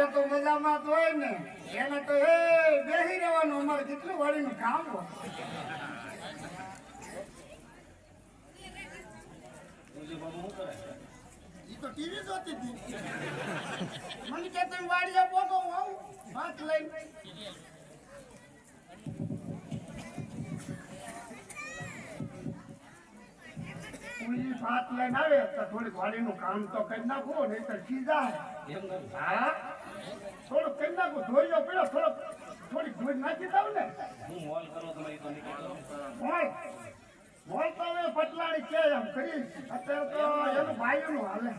એ તો મજામાં તો હોય ને. એને તો એ બેસી રહેવાનું. અમારે કેટલું વાળીનું કામ હોય. તો ટીવી જોતી હતી. મને કે તમે વાડીએ પોગો આવું? વાત લઈને. ભાત લઈને આવે તો થોડીક વાડીનું કામ તો કરી નાખો નહીં તો સીધા હા? થોડુંક કરી નાખો ધોઈયો પેલો થોડોક થોડીક ધોઈ નાખી દઉં ને. મોલ મોલ તો હવે પટલાડી કે એમ કરી. અત્યારે તો એનું ભાઈનું હાલે.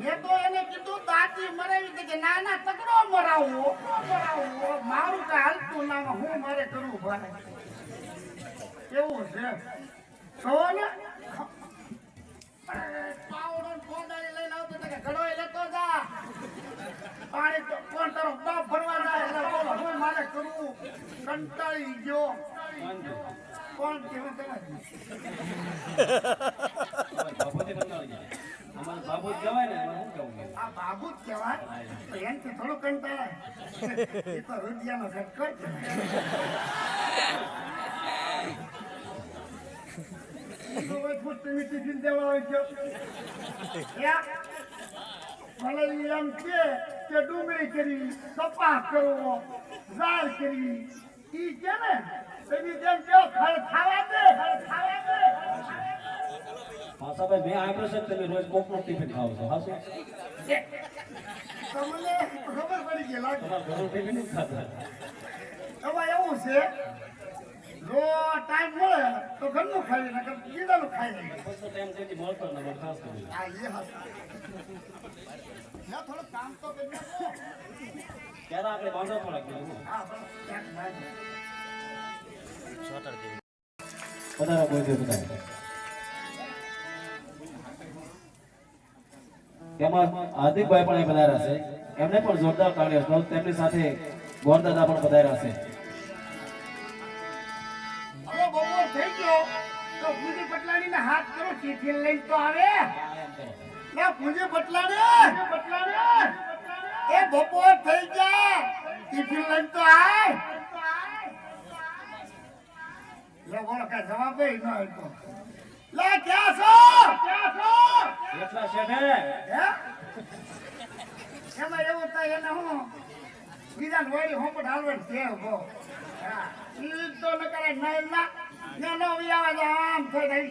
મેં તો એને કીધું, દાંતી મરાવી દે કે ના ના તગડો મરાવો. મરાવો મારું કે હાલતું ના હું મારે કરવું ભાઈ કેવું છે. છો ને પાવડો ને લઈને આવતો કે ઘડોય લેતો જા. પાણી તો કોણ તારો બાપ ભરવા જાય એટલે બોલો, હું મારે કરવું કંટાળી ગયો. કોણ કેવું તમે આ બાબુ જ કહેવાય. તો એનથી થોડું કંટાળાય એ તો રૂપિયાનો ઝટકો જ? મને એમ કે કે ડુંગળી કરી કપાસ કરવો ઝાડ કરી. ઈ કે ને એની જેમ ખર ખાવા દે ખાવા દે ભાષાભાઈ મેં આપ્યો છે તમે રોજ કોકનો ટિફિન ખાવ છો? હા તમને ખબર પડી ગઈ લાગે. તમારા એવું છે, જો ટાઈમ મળે તો ઘરનું ખાઈ નકર ખાઈ ખાસ કરી બધા તેમાં હાર્દિકભાઈ પણ અહીં પધાર્યા છે. એમને પણ જોરદાર તાળી છે. તેમની સાથે ગોરદાદા પણ પધાર્યા છે. થઈ ગયો. તો પૂજી પટલાણી ને હાથ કરો. ટિફિન લઈને તો આવે. ના પૂજી પટલાણી! પટલાણી! એ બપોર થઈ ગયા. ટિફિન લઈને તો આય. લે બોલો કઈ જવાબ ન લે ક્યાં છો? ક્યાં છો? એટલા શેઠે હે? એમાં એવું થાય એને હું બીજા વળી હું પણ હાલવાનું છે ઊભો. ઈ તો ન કરે નહીં ના ને નો વી તો આમ થઈ રહી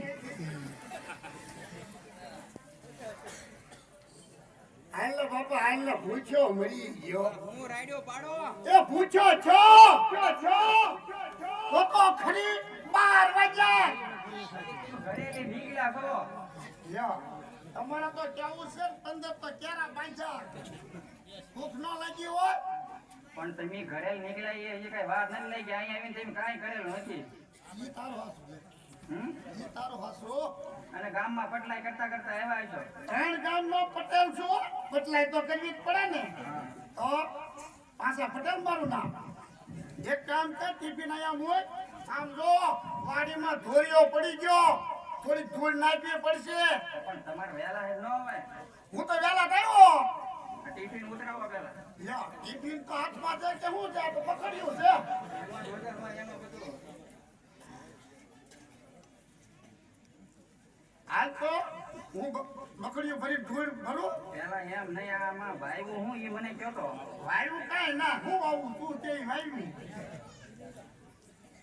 હાલ બાપા હાલ પૂછ્યો મરી ગયો. હું રાડ્યો પાડો. એ છો તો તો ખરી બાર વાગ્યા નીકળ્યા તમારે તો કેવું છે પંદર તો ક્યારે બાંધ્યા? ભૂખ ન લાગી હોય? પણ તમે ઘરે નીકળ્યા એ કઈ વાર નથી લઈ ગયા અહીંયા આવીને તમે કાંઈ કરેલું નથી. ઈ તારો હાસુ છે. તારો હાસુ અને ગામમાં પટલાઈ કરતા કરતા આવ્યા છો ત્રણ ગામનો પટેલ છું? બદલાય તો કરવી જ પડે ને. તો પાછા પટેલ મારું નામ. એક કામ કર ટિફિન અહીંયા મૂક. આમ જો વાડીમાં ધોરીઓ પડી ગયો. થોડીક ધૂળ નાખવી પડશે. પણ તમારે વેલા હે નો હોય. હું તો વેલા થયો. ટિફિન ઉતરાવો પેલા યા ટિફિન તો હાથમાં છે કે હું છે? તો પકડ્યું છે. હાલ તો હું બ- ભરી ધૂળ ભરું. પેલા એમ નહીં આમાં ભાઈ હું એ મને કહો તો વાયુ કાંઈ ના હું આવું તું તે વાયવી.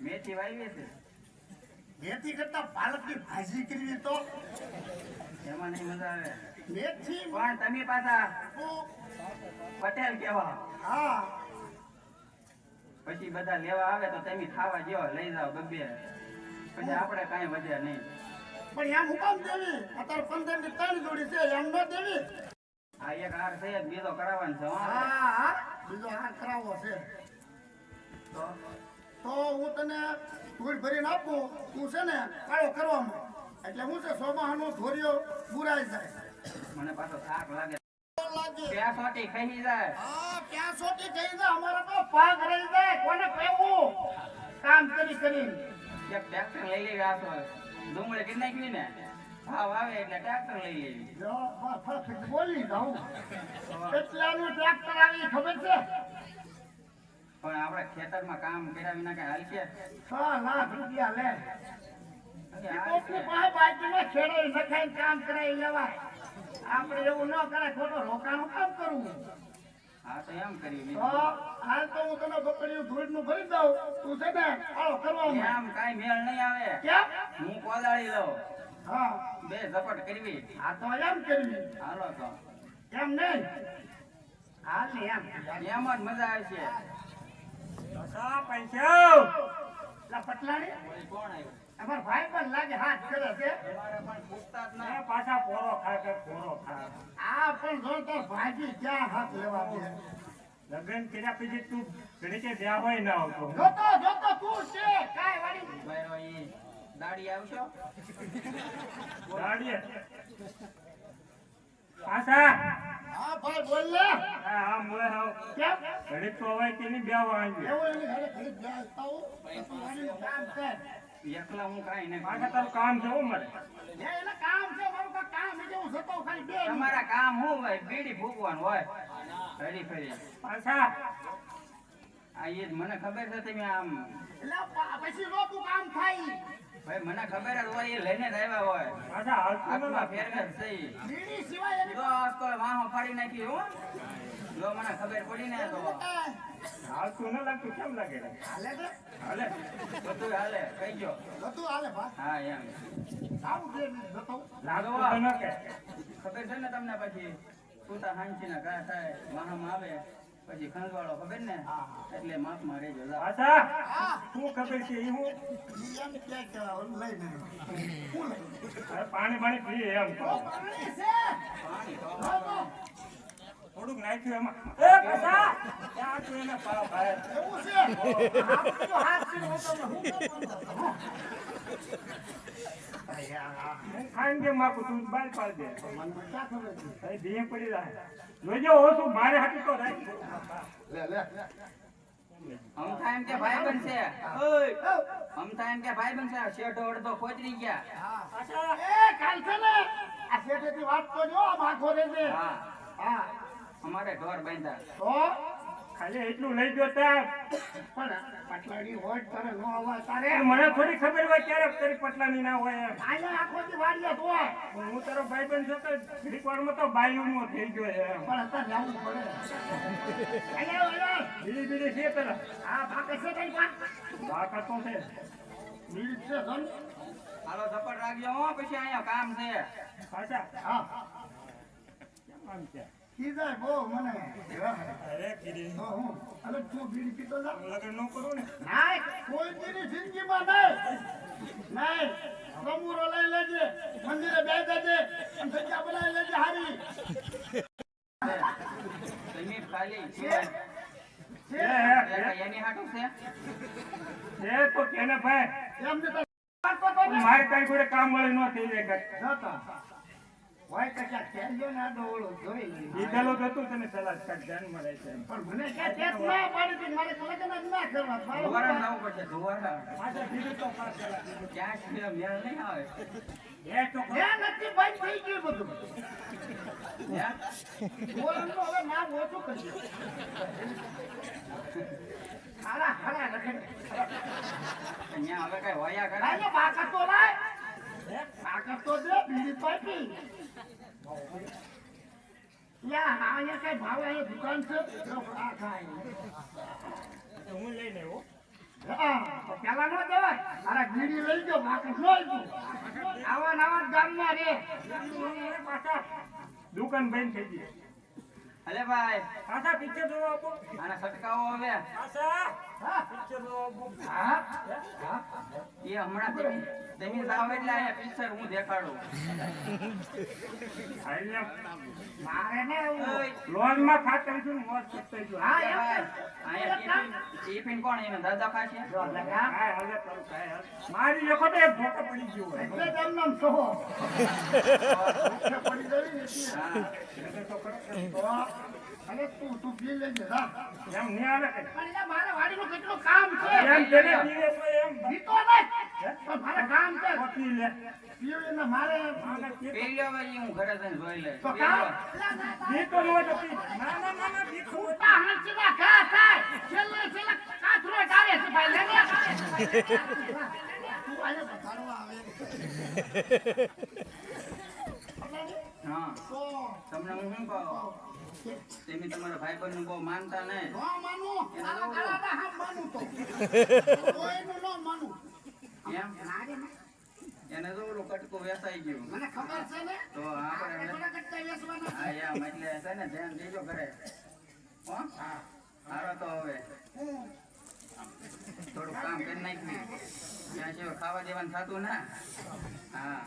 મેથી વાવી છે. મેથી કરતા પાલકની ભાજી કરવી તો? એમાં નહીં મજા આવે. મેથી? પણ તમે પાછા પટેલ કેવા હા. પછી બધા લેવા આવે તો તમે ખાવા જેવા લઈ જાઓ ગબ્બે. પછી આપણે કાંઈ મજા નહીં. પણ એમ હુકમ કામ દેવી? અત્યારે પંદરની ત્રણ જોડી છે એમ ન દેવી? આ એક હાર છે બીજો કરાવવાનો છે હા હા. બીજો હાર કરાવવો છે. તો? તો હું તને ધૂળ ભરીને આપું તું છે ને કાળો કરવામાં એટલે હું છે સોમાહાનો ધોરિયો બુરાઈ જાય. મને પાછો થાક લાગે. લાગે. સોટી ખાઈ જાય? હા ક્યાં સોટી થઈ જાય? અમારા તો પાક રહી જાય. કોને કહેવું? કામ કરી કરી એક ટ્રેક્ટર લઈ લેવી આ તો. ડુંગળી કરી નાખવી ને. ભાવ આવે એટલે ટ્રેક્ટર લઈ લેવી. બોલી જાઉં. કેટલાનું ટ્રેક્ટર આવી ખબર છે? પણ આપણે ખેતરમાં કામ કર્યા વિના કઈ હાલશે છ? લાખ રૂપિયા લે. કામ કરાવી લેવાય. આપણે એવું ન કરાય ખોટો રોકાણું કામ કરવું. હા તો એમ કર્યું તો હાલ તો હું તને ભરી દઉં. તું છે ને આવો કરવા એમ કાંઈ મેળ નહીં આવે. કેમ? હું કોદાળી લઉં. હા. બે ઝપટ કરવી. આ તો એમ કરવી. હાલો તો. એમ નહીં? હાલ એમ એમ જ મજા આવશે લા પટલાણી. કોણ આવ્યું અમાર ભાઈ પણ લાગે હાથ કરે છે. તમારે પણ પૂછતા જ ના. પાછા પોરો ખાય કે પોરો ખાય. આ પણ જોરદાર ભાજી ક્યાં હાથ લેવા દે. લગ્ન કર્યા પછી તું ઘડી કે હોય ના આવતો. જોતો જોતો તું છે. વાળી ઈ દાડી આવશો? પાછા હા ભાઈ બોલ લે. હા હા મોય હાવ કેમ? ઘડી તો હવે તેની બે આવી એવું એની ઘરે ઘડી બેસતા હું. કામ કર. એકલા હું કાંઈ નહીં પાછા તારું કામ છે હો મારે. એટલે કામ છે મારું કા કામ છે હું જતો ખાલી બે તમારા કામ હું હોય? બીડી ભૂકવાનું હોય. ફરી ફરી. પાછા. આ એ જ મને ખબર છે તમે આમ. એટલે પછી રોપું કામ થાય. ભાઈ મને ખબર જ હોય એ લઈને જ આવ્યા હોય. પાછા જ બીડી સિવાય એની વાહો ફાડી નાખી હો. જો મને ખબર પડી ને તો ન લાગતું કેમ લાગે? હાલે હાલે. બધું હાલે ગયો બધું હાલે ભાઈ હા એમ. આવું ન કે. ખબર છે ને તમને પછી? સુતા હાંચી ના કા થાય વાહમાં આવે? પછી ખંજવાળો ખબર ને? એટલે માપમાં રહેજો જા. આશા હા શું ખબર છે એ હું? પાણી પાણી પીએ એમ તો. પાણી છે પાણી તો થોડુંક નાખ્યું એમાં. એ પાછા! ત્યાં તું એને પાવ ભાઈ? એવું છે? આપણે તો હાથ છે હું બાર પાડ દે. પડી જોજો ઓછું મારે તો રાખ. લે લે. અમથા એમ કે ભાઈ બનશે. ઓય અમથા એમ કે ભાઈ બનશે. શેઠો અડધો ખોતરી ગયા. પાછા એ કાલ છે ને? આ શેઠેથી વાત કરજો આ માખો રહેશે હા. હા. અમારે ઢોર બાંધ્યા. તો? ખાલી એટલું લઈ ગયો ત્યાં પણ પટલાડી હોય તારે નો અવાજ તારે. મને થોડી ખબર હોય ક્યારે તારી પટલાની ના હોય એમ. આખો દી વાડીએ ધોય હું તારો ભાઈ બન છો તો ઘડીક વારમાં તો બાયુનો થઈ ગયો એમ. પણ અત્યારે જવું પડે. આયા આયા બીડી બીડી છે પેલા. આ ભાગે છે કઈ તો છે. બીડી છે ધન. હાલો ઝપટ રાખજો હો પછી અહીંયા કામ છે. પાછા. હા. કેમ છે? કીધા બહુ મને. અરે કીધી તો હું. અરે તું બીડી પીતો જા. લગન નો કરું ને. ના કોઈ દીની જિંદગીમાં નહીં નહીં સમૂરો લઈ લેજે મંદિરે બે જજે અને જગ્યા બનાવી લેજે હારી. તમે ખાલી. છે. છે. છે એની હાટું છે? એ, તો કેને ભાઈ એમને તો. મારે કઈ જોડે કામ મળે ન થઈ જાય. હોય તો ક્યાંક ના ડોળો જોઈ લીધેલો જ તને સલાહ કાંઈક ધ્યાનમાં રહે છે પણ મને ક્યાં ટેપ ના પાડી મારે લગ્ન જ ના કરવા. મારે ધોવારા જવું પડશે ધોવારા પાછા કીધું તો પાછા પેલા ક્યાં છે મેળ નહીં આવે એ તો ખરું. નથી બંધ થઈ ગયું બધું. બોલવાનું હવે નામ ઓછું કરજો. હારા, હારા રખડે. અહીંયા હવે કઈ વયા કરે બાકા તો લાય. બાકા તો દે, બીજી પાકી. યા, અહીંયા કઈ ભાવે અહીંયા દુકાન છે? આ ખાય હું લઈને આવ્યો. હા, પેલા નો જવાય. અરે બીડી લઈ ગયો બાકસ નો. આવા નવા ગામમાં રે. પાછા દુકાન બંધ થઈ ગઈ. અલે ભાઈ. પાછા પિક્ચર જોવા આપો. આના છટકાવો હવે. પાછા હા. પિક્ચર જોવા આપો. હા. એ હમણાં તમે તમે જાઓ એટલે અહીંયા પિક્ચર હું દેખાડું. આઈને મારે ને લોનમાં લોનમાં ખાતા છું મોજ કરતા છું. હા કર. અહીંયા ટિફિન કોણ એને? દાદા ખાશે. મારી વખતે એક ભોકો પડી ગયો એટલે જ નામ સોહો પડી ગઈ ને હા. એટલે તો ખરો. તો તું તું પી લેજે એમ નહીં આવે પણ મારે વાડીનું કેટલું કામ છે? એમ તેને એમ. પીતો નહીં પણ મારે કામ છે. પકડી લે. પીવું એટલે મારે આને પી- હું ઘરે જઈને જોઈ લઈશ. તો કામ વાર. ન હોય તો પી. ના ના ના ના હોય તો- આ થાય. છેલ્લે છેલ્લે કાથરો ડાળે છે ભાઈ. લે લે તું આને બતાડવા આવે. હા. તમને હું શું કહું? તમે તમારા ભાઈબંધનું બહુ માનતા નહીં એને તો. ઓલું કટકું વેસાઈ ગયું. મને ખબર છે ને? તો આપણે હા એમ એટલે છે ને ધ્યાન દેજો ઘરે. હો? હારો તો હવે. થોડું કામ કરી નાખ્યું ત્યાં સિવાય ખાવા દેવાનું થતું ના? હા.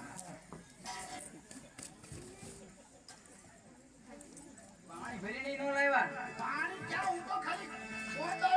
પાણી ભરી નહીં નો લાવ્યા. પાણી ક્યાં? હું તો